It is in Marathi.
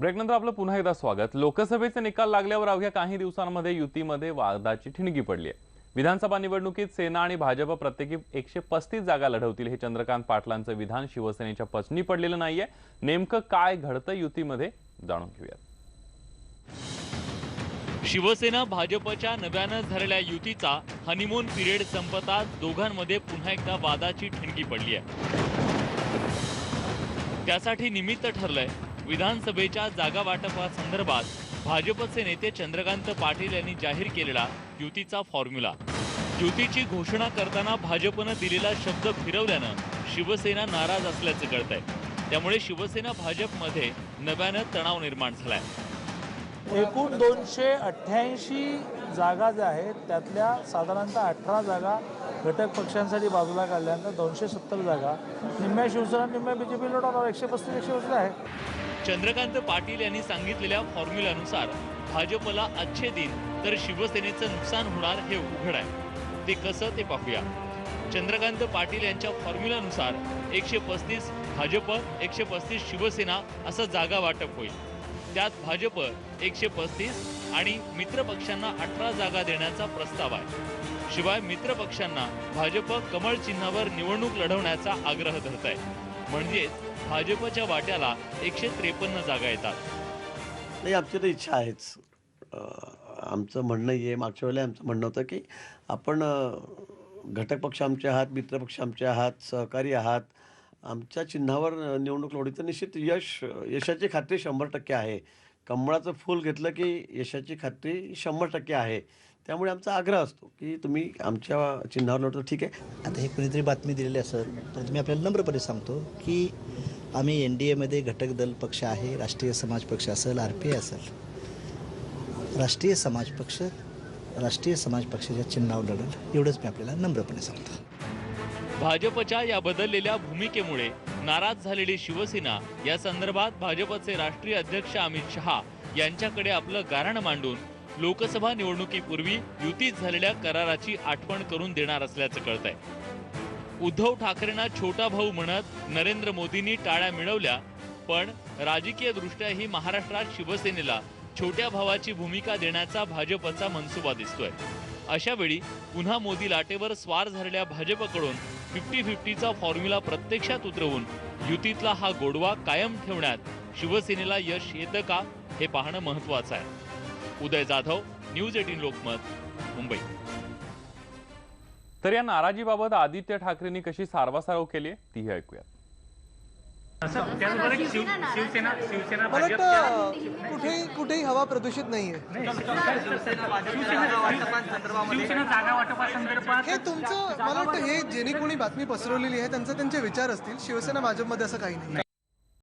ब्रेकनंतर आपलं पुन्हा एकदा स्वागत. लोकसभेचे निकाल लागल्यावर अवघ्या काही दिवसांमध्ये युतीमध्ये वादाची ठिणगी पडली आहे. विधानसभा निवडणुकीत सेना आणि भाजप प्रत्येकी एकशे पस्तीस जागा लढवतील हे चंद्रकांत पाटलांचं विधान. शिवसेनेच्या पचनी पडलेलं नाहीये. नेमकं काय घडतं युतीमध्ये जाणून घेऊयात. शिवसेना भाजपच्या नव्यानं झालेल्या युतीचा हनीमून पिरियड संपताच दोघांमध्ये पुन्हा एकदा वादाची ठिणगी पडली आहे. त्यासाठी निमित्त ठरलंय विधानसभेच्या जागा वाटपासंदर्भात भाजपचे नेते चंद्रकांत पाटील यांनी जाहीर केलेला युतीचा फॉर्म्युला युतीची घोषणा करताना भाजपनं दिलेला शब्द फिरवल्यानं शिवसेना नाराज असल्याचं कळतंय. त्यामुळे शिवसेना भाजपमध्ये नव्यानं तणाव निर्माण झालाय. एकूण दोनशे अठ्ठ्याऐंशी जागा ज्या आहेत त्यातल्या साधारणतः अठरा जागा घटक पक्षांसाठी बाजूला काढल्यानंतर दोनशे सत्तर जागा. निम्म्या शिवसेना निम्म्या बीजेपी लढवणार एकशे पस्तीस एकशे पस्तीस आहे. चंद्रकांत पाटील यांनी सांगितलेल्या फॉर्म्युल्यानुसार भाजपला अच्छे दिन तर शिवसेनेचं नुकसान होणार हे उघड आहे. ते कसं ते पाहूया. चंद्रकांत पाटील यांच्या फॉर्म्युल्यानुसार एकशे पस्तीस भाजप एकशे पस्तीस शिवसेना असं जागा वाटप होईल. त्यात भाजप एकशे पस्तीस आणि मित्रपक्षांना अठरा जागा देण्याचा प्रस्ताव आहे. शिवाय मित्रपक्षांना भाजप कमळ चिन्हावर निवडणूक लढवण्याचा आग्रह धरत आहे. म्हणजेच भाजपच्या वाट्याला एकशे त्रेपन्न जागा येतात. नाही आमची तर इच्छा आहेच. आमचं म्हणणं आहे मागच्या वेळेला आमचं म्हणणं होतं की आपण घटक पक्ष आमचे आहात मित्रपक्ष आमचे आहात सहकारी आहात आमच्या चिन्हावर निवडणूक लढवली तर निश्चित यश यशाची खात्री शंभर टक्के आहे. कमळाचं फूल घेतलं की यशाची खात्री शंभर टक्के आहे. त्यामुळे आमचा आग्रह असतो की तुम्ही आमच्या चिन्हावर लढतो ठीक आहे. आता हे कुणीतरी बातमी दिलेली असेल तर मी आपल्याला नम्रपणे सांगतो की आम्ही एन डी एमध्ये घटक दल पक्ष आहे राष्ट्रीय समाज पक्ष असेल आर पी आय असेल. राष्ट्रीय समाज पक्ष राष्ट्रीय समाज पक्षाच्या चिन्हावर लढेल एवढंच मी आपल्याला नम्रपणे सांगतो. भाजपच्या या बदललेल्या भूमिकेमुळे नाराज झालेली शिवसेना या संदर्भात भाजपचे राष्ट्रीय अध्यक्ष अमित शहा यांच्याकडे आपलं गारण मांडून लोकसभा निवडणुकीपूर्वी युतीत झालेल्या कराराची आठवण करून देणार असल्याचं कळतंय. उद्धव ठाकरेंना छोटा भाऊ म्हणत नरेंद्र मोदींनी टाळ्या मिळवल्या पण राजकीय दृष्ट्याही महाराष्ट्रात शिवसेनेला छोट्या भावाची भूमिका देण्याचा भाजपचा मनसुबा दिसतोय. अशा वेळी पुन्हा मोदी लाटेवर स्वार झालेल्या भाजपकडून फिफ्टी फिफ्टीचा फॉर्म्युला प्रत्यक्षात उतरवून युतीतला हा गोडवा कायम ठेवण्यात शिवसेनेला यश येतं का हे पाहणं महत्वाचं आहे. Uday Jadhav news eighteen Lokmat Mumbai. तर या नाराजीबाबत आदित्य ठाकरेंनी कशी सारवासारव केली आहे तीही ऐकूयात. वाटतं कुठेही कुठेही हवा प्रदूषित नाहीये. शिवसेना जागा वाटपासंदर्भात हे तुमचं मला वाटतं हे जेणे कोणी बातमी पसरवलेली आहे त्यांचे त्यांचे विचार असतील. शिवसेना भाजपमध्ये असं काही नाही.